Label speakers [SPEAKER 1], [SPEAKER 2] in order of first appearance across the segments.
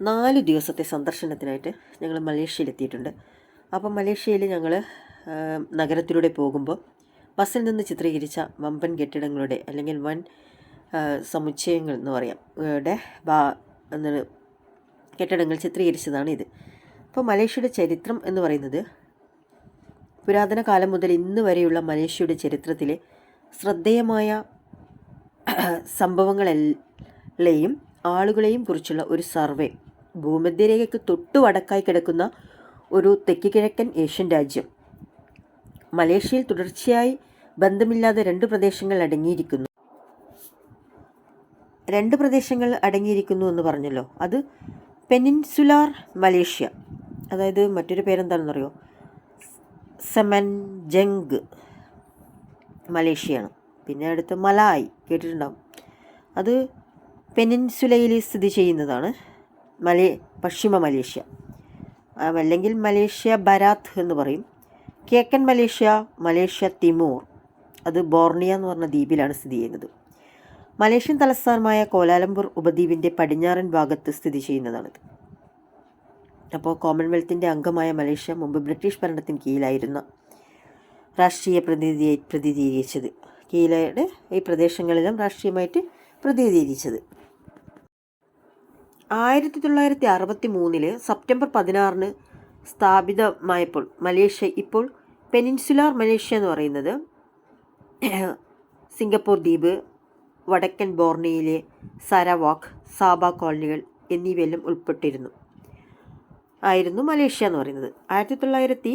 [SPEAKER 1] നാല് ദിവസത്തെ സന്ദർശനത്തിനായിട്ട് ഞങ്ങൾ മലേഷ്യയിൽ എത്തിയിട്ടുണ്ട് അപ്പോൾ മലേഷ്യയിൽ ഞങ്ങൾ നഗരത്തിലൂടെ പോകുമ്പോൾ ബസ്സിൽ നിന്ന് ചിത്രീകരിച്ച വമ്പൻ കെട്ടിടങ്ങളുടെ അല്ലെങ്കിൽ വൻ സമുച്ചയങ്ങൾ എന്ന് പറയാം യുടെ ബാ എന്താണ് കെട്ടിടങ്ങൾ ചിത്രീകരിച്ചതാണ് ഇത്. അപ്പോൾ മലേഷ്യയുടെ ചരിത്രം എന്ന് പറയുന്നത് പുരാതന കാലം മുതൽ ഇന്ന് വരെയുള്ള മലേഷ്യയുടെ ചരിത്രത്തിലെ ശ്രദ്ധേയമായ സംഭവങ്ങളെയും ആളുകളെയും കുറിച്ചുള്ള ഒരു സർവേ ഭൂമധ്യരേഖയ്ക്ക് തൊട്ടു വടക്കായി കിടക്കുന്ന ഒരു തെക്ക് കിഴക്കൻ ഏഷ്യൻ രാജ്യം. മലേഷ്യയിൽ തുടർച്ചയായി ബന്ധമില്ലാതെ രണ്ട് പ്രദേശങ്ങൾ അടങ്ങിയിരിക്കുന്നു. രണ്ട് പ്രദേശങ്ങൾ അടങ്ങിയിരിക്കുന്നു എന്ന് പറഞ്ഞല്ലോ. അത് പെനിൻസുലാർ മലേഷ്യ. അതായത് മറ്റൊരു പേരെന്താണെന്നറിയോ? സെമൻജംഗ് മലേഷ്യയാണ്. പിന്നെ അടുത്ത് മലായ് കേട്ടിട്ടുണ്ടാവും. അത് പെനിൻസുലയിൽ സ്ഥിതി ചെയ്യുന്നതാണ്. മലേ പശ്ചിമ മലേഷ്യ. അല്ലെങ്കിൽ മലേഷ്യ ബരാത്ത് എന്ന് പറയും. കിഴക്കൻ മലേഷ്യ മലേഷ്യ തിമൂർ. അത് ബോർണിയ എന്ന് പറഞ്ഞ ദ്വീപിലാണ് സ്ഥിതി ചെയ്യുന്നത്. മലേഷ്യൻ തലസ്ഥാനമായ കോലാലംപൂർ ഉപദ്വീപിന്റെ പടിഞ്ഞാറൻ ഭാഗത്ത് സ്ഥിതി ചെയ്യുന്നതാണിത്. അപ്പോൾ കോമൺവെൽത്തിന്റെ അംഗമായ മലേഷ്യ മുമ്പ് ബ്രിട്ടീഷ് ഭരണത്തിന് കീഴിലായിരുന്ന രാഷ്ട്രീയ പ്രതിനിധിയായി പ്രതിനിധീകരിച്ചത്. കീഴയുടെ ഈ പ്രദേശങ്ങളിലും രാഷ്ട്രീയമായിട്ട് പ്രതിനിധീകരിച്ചത്. ആയിരത്തി തൊള്ളായിരത്തി അറുപത്തി മൂന്നിൽ സെപ്റ്റംബർ പതിനാറിന് സ്ഥാപിതമായപ്പോൾ മലേഷ്യ ഇപ്പോൾ പെനിൻസുലാർ മലേഷ്യ എന്ന് പറയുന്നത് സിംഗപ്പൂർ ദ്വീപ് വടക്കൻ ബോർണിയയിലെ സരവാക് സാബ കോളനികൾ എന്നിവയെല്ലാം ഉൾപ്പെട്ടിരുന്നു. ആയിരുന്നു മലേഷ്യ എന്ന് പറയുന്നത്. ആയിരത്തി തൊള്ളായിരത്തി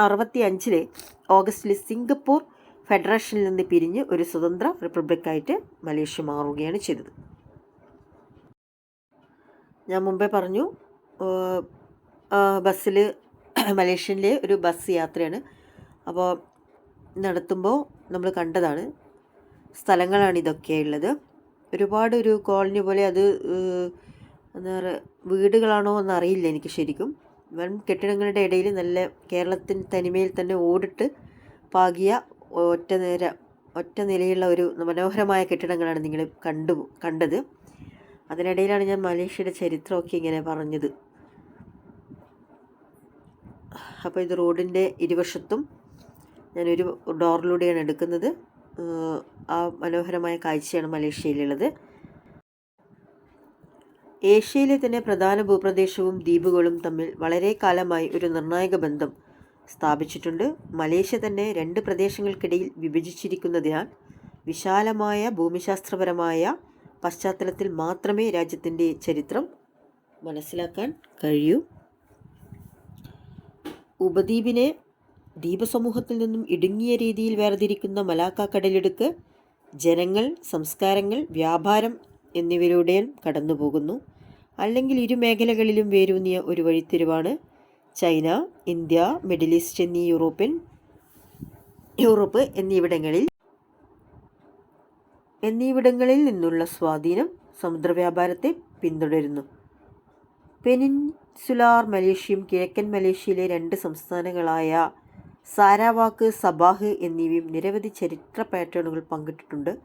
[SPEAKER 1] അറുപത്തി അഞ്ചിലെ ഓഗസ്റ്റിൽ സിംഗപ്പൂർ ഫെഡറേഷനിൽ നിന്ന് പിരിഞ്ഞ് ഒരു സ്വതന്ത്ര റിപ്പബ്ലിക്കായിട്ട് മലേഷ്യ മാറുകയാണ് ചെയ്തത്. ഞാൻ മുമ്പേ പറഞ്ഞു ബസ്സിൽ മലേഷ്യയിലെ ഒരു ബസ് യാത്രയാണ്. അപ്പോൾ നടത്തുമ്പോൾ നമ്മൾ കണ്ടതാണ്. സ്ഥലങ്ങളാണ് ഇതൊക്കെ ഉള്ളത് ഒരുപാട് ഒരു കോളനി പോലെ അത് എന്താ പറയുക വീടുകളാണോ എന്നറിയില്ല എനിക്ക് ശരിക്കും. വൻ കെട്ടിടങ്ങളുടെ ഇടയിൽ നല്ല കേരളത്തിൻ തനിമയിൽ തന്നെ ഓടിട്ട് പാകിയ ഒറ്റ നേര ഒറ്റ നിലയുള്ള ഒരു മനോഹരമായ കെട്ടിടങ്ങളാണ് നിങ്ങൾ കണ്ടു കണ്ടത്. അതിനിടയിലാണ് ഞാൻ മലേഷ്യയുടെ ചരിത്രമൊക്കെ ഇങ്ങനെ പറഞ്ഞത്. അപ്പോൾ ഇത് റോഡിന്റെ ഇരുവശത്തും ഞാനൊരു ഡോറിലൂടെയാണ് എടുക്കുന്നത്. ആ മനോഹരമായ കാഴ്ചയാണ് മലേഷ്യയിലുള്ളത്. ഏഷ്യയിലെ തന്നെ പ്രധാന ഭൂപ്രദേശവും ദ്വീപുകളും തമ്മിൽ വളരെ കാലമായി ഒരു നിർണായക ബന്ധം സ്ഥാപിച്ചിട്ടുണ്ട്. മലേഷ്യ തന്നെ രണ്ട് പ്രദേശങ്ങൾക്കിടയിൽ വിഭജിച്ചിരിക്കുന്നതിനാൽ വിശാലമായ ഭൂമിശാസ്ത്രപരമായ പശ്ചാത്തലത്തിൽ മാത്രമേ രാജ്യത്തിന്റെ ചരിത്രം മനസ്സിലാക്കാൻ കഴിയൂ. ഉപദ്വീപിനെ ദ്വീപസമൂഹത്തിൽ നിന്നും ഇടുങ്ങിയ രീതിയിൽ വേർതിരിക്കുന്ന മലാക്ക കടലിടുക്ക് ജനങ്ങൾ സംസ്കാരങ്ങൾ വ്യാപാരം എന്നിവയിലൂടെയും കടന്നുപോകുന്നു. അല്ലെങ്കിൽ ഇരു മേഖലകളിലും വേരൂന്നിയ ഒരു വഴിത്തിരിവാണ് ചൈന ഇന്ത്യ മിഡിൽ ഈസ്റ്റ് എന്നീ യൂറോപ്യൻ യൂറോപ്പ് എന്നിവിടങ്ങളിൽ എന്നിവിടങ്ങളിൽ നിന്നുള്ള സ്വാധീനം സമുദ്രവ്യാപാരത്തെ പിന്തുടരുന്നു. പെനിൻസുലാർ മലേഷ്യയും കിഴക്കൻ മലേഷ്യയിലെ രണ്ട് സംസ്ഥാനങ്ങളായ സാരാവാക്ക് സബാഹ് എന്നിവയും നിരവധി ചരിത്ര പാറ്റേണുകൾ പങ്കിട്ടിട്ടുണ്ട്.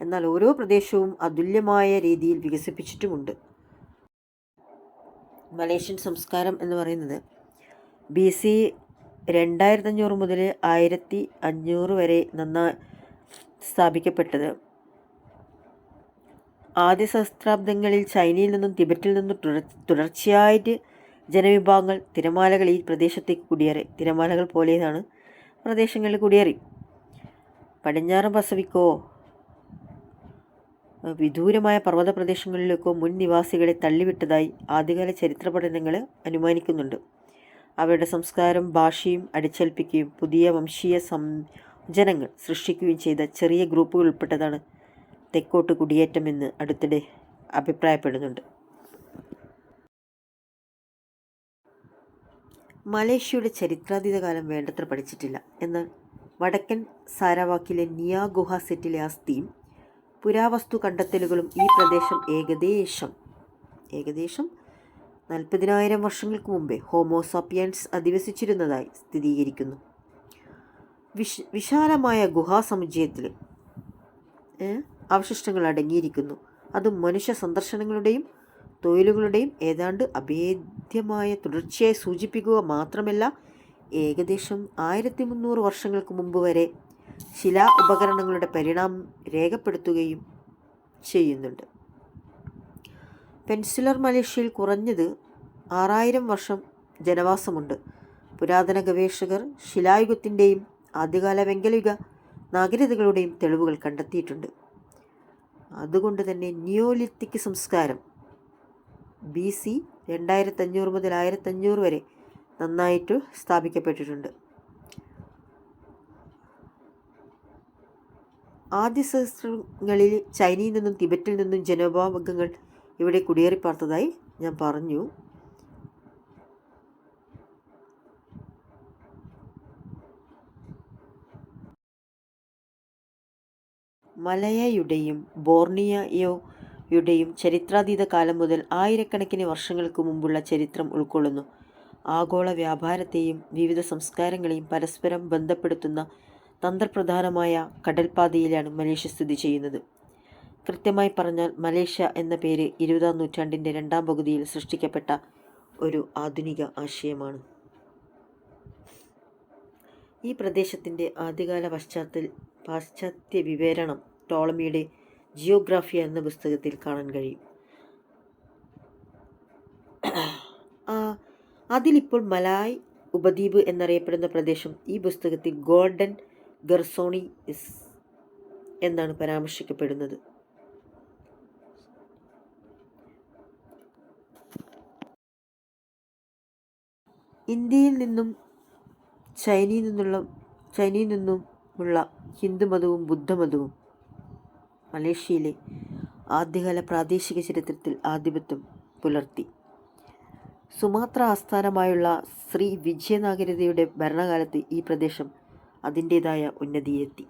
[SPEAKER 1] എന്നാൽ ഓരോ പ്രദേശവും അതുല്യമായ രീതിയിൽ വികസിപ്പിച്ചിട്ടുമുണ്ട്. മലേഷ്യൻ സംസ്കാരം എന്ന് പറയുന്നത് ബി സി രണ്ടായിരത്തഞ്ഞൂറ് മുതൽ ആയിരത്തി അഞ്ഞൂറ് വരെ നന്നായി സ്ഥാപിക്കപ്പെട്ടത് ആദ്യ സഹസ്രാബ്ദങ്ങളിൽ ചൈനയിൽ നിന്നും തിബറ്റിൽ നിന്നും തുടർ തുടർച്ചയായിട്ട് ജനവിഭാഗങ്ങൾ തിരമാലകൾ ഈ പ്രദേശത്തേക്ക് കുടിയേറി. തിരമാലകൾ പോലെയാണ് പ്രദേശങ്ങളിൽ കുടിയേറി. പടിഞ്ഞാറൻ പസഫിക്കോ വിദൂരമായ പർവത പ്രദേശങ്ങളിലേക്കോ മുൻ നിവാസികളെ തള്ളിവിട്ടതായി ആദ്യകാല ചരിത്ര പഠനങ്ങൾ അനുമാനിക്കുന്നുണ്ട്. അവരുടെ സംസ്കാരം ഭാഷയും അടിച്ചേൽപ്പിക്കുകയും പുതിയ വംശീയ സംജനങ്ങൾ സൃഷ്ടിക്കുകയും ചെയ്ത ചെറിയ ഗ്രൂപ്പുകൾ ഉൾപ്പെട്ടതാണ് തെക്കോട്ട് കുടിയേറ്റമെന്ന് അടുത്തിടെ അഭിപ്രായപ്പെടുന്നുണ്ട്. മലേഷ്യയുടെ ചരിത്രാതീത കാലം വേണ്ടത്ര പഠിച്ചിട്ടില്ല. എന്നാൽ വടക്കൻ സാരാവാക്കിലെ നിയാ ഗുഹ സെറ്റിലെ അസ്ഥിയും പുരാവസ്തു കണ്ടെത്തലുകളും ഈ പ്രദേശം ഏകദേശം ഏകദേശം നാൽപ്പതിനായിരം വർഷങ്ങൾക്ക് മുമ്പേ ഹോമോസാപ്പിയൻസ് അധിവസിച്ചിരുന്നതായി സ്ഥിരീകരിക്കുന്നു വിശ വിശാലമായ ഗുഹാസമുച്ചയത്തിൽ അവശിഷ്ടങ്ങൾ അടങ്ങിയിരിക്കുന്നു. അത് മനുഷ്യ സന്ദർശനങ്ങളുടെയും തൊഴിലുകളുടെയും ഏതാണ്ട് അഭേദ്യമായ തുടർച്ചയായി സൂചിപ്പിക്കുക മാത്രമല്ല ഏകദേശം ആയിരത്തി മുന്നൂറ് വർഷങ്ങൾക്ക് മുമ്പ് വരെ ശിലാ ഉപകരണങ്ങളുടെ പരിണാമം രേഖപ്പെടുത്തുകയും ചെയ്യുന്നുണ്ട്. പെൻസിലർ മലേഷ്യയിൽ കുറഞ്ഞത് ആറായിരം വർഷം ജനവാസമുണ്ട്. പുരാതന ഗവേഷകർ ശിലായുഗത്തിന്റെയും ആദ്യകാല വെങ്കലയുഗ നാഗരികതകളുടെയും തെളിവുകൾ കണ്ടെത്തിയിട്ടുണ്ട്. അതുകൊണ്ട് തന്നെ നിയോലിത്തിക് സംസ്കാരം ബി സി രണ്ടായിരത്തഞ്ഞൂറ് മുതൽ ആയിരത്തഞ്ഞൂറ് വരെ നന്നായിട്ട് സ്ഥാപിക്കപ്പെട്ടിട്ടുണ്ട്. ആദ്യ സഹസ്രങ്ങളിൽ ചൈനയിൽ നിന്നും തിബറ്റിൽ നിന്നും ജനവിഭാഗങ്ങൾ ഇവിടെ കുടിയേറിപ്പാർത്തതായി ഞാൻ പറഞ്ഞു. മലയയുടെയും ബോർണിയയോയുടെയും ചരിത്രാതീത കാലം മുതൽ ആയിരക്കണക്കിന് വർഷങ്ങൾക്ക് മുമ്പുള്ള ചരിത്രം ഉൾക്കൊള്ളുന്നു. ആഗോള വ്യാപാരത്തെയും വിവിധ സംസ്കാരങ്ങളെയും പരസ്പരം ബന്ധപ്പെടുത്തുന്ന തന്ത്രപ്രധാനമായ കടൽപാതയിലാണ് മലേഷ്യ സ്ഥിതി ചെയ്യുന്നത്. കൃത്യമായി പറഞ്ഞാൽ മലേഷ്യ എന്ന പേര് ഇരുപതാം നൂറ്റാണ്ടിന്റെ രണ്ടാം പകുതിയിൽ സൃഷ്ടിക്കപ്പെട്ട ഒരു ആധുനിക ആശയമാണ്. ഈ പ്രദേശത്തിന്റെ ആദ്യകാല പശ്ചാത്തൽ പാശ്ചാത്യ വിവരണം ടോളമിയുടെ ജിയോഗ്രാഫി എന്ന പുസ്തകത്തിൽ കാണാൻ കഴിയും. അതിലിപ്പോൾ മലായ് ഉപദ്വീപ് എന്നറിയപ്പെടുന്ന പ്രദേശം ഈ പുസ്തകത്തിൽ ഗോൾഡൻ ഗർസോണി എന്നാണ് പരാമർശിക്കപ്പെടുന്നത്. ഇന്ത്യയിൽ നിന്നും ചൈനയിൽ നിന്നുള്ള ചൈനയിൽ നിന്നുമുള്ള ഹിന്ദുമതവും ബുദ്ധമതവും മലേഷ്യയിലെ ആദ്യകാല പ്രാദേശിക ചരിത്രത്തിൽ ആധിപത്യം പുലർത്തി. സുമാത്ര ആസ്ഥാനമായുള്ള ശ്രീ വിജയനാഗരതയുടെ ഭരണകാലത്ത് ഈ പ്രദേശം അതിന്റേതായ ഉന്നതിയെത്തി.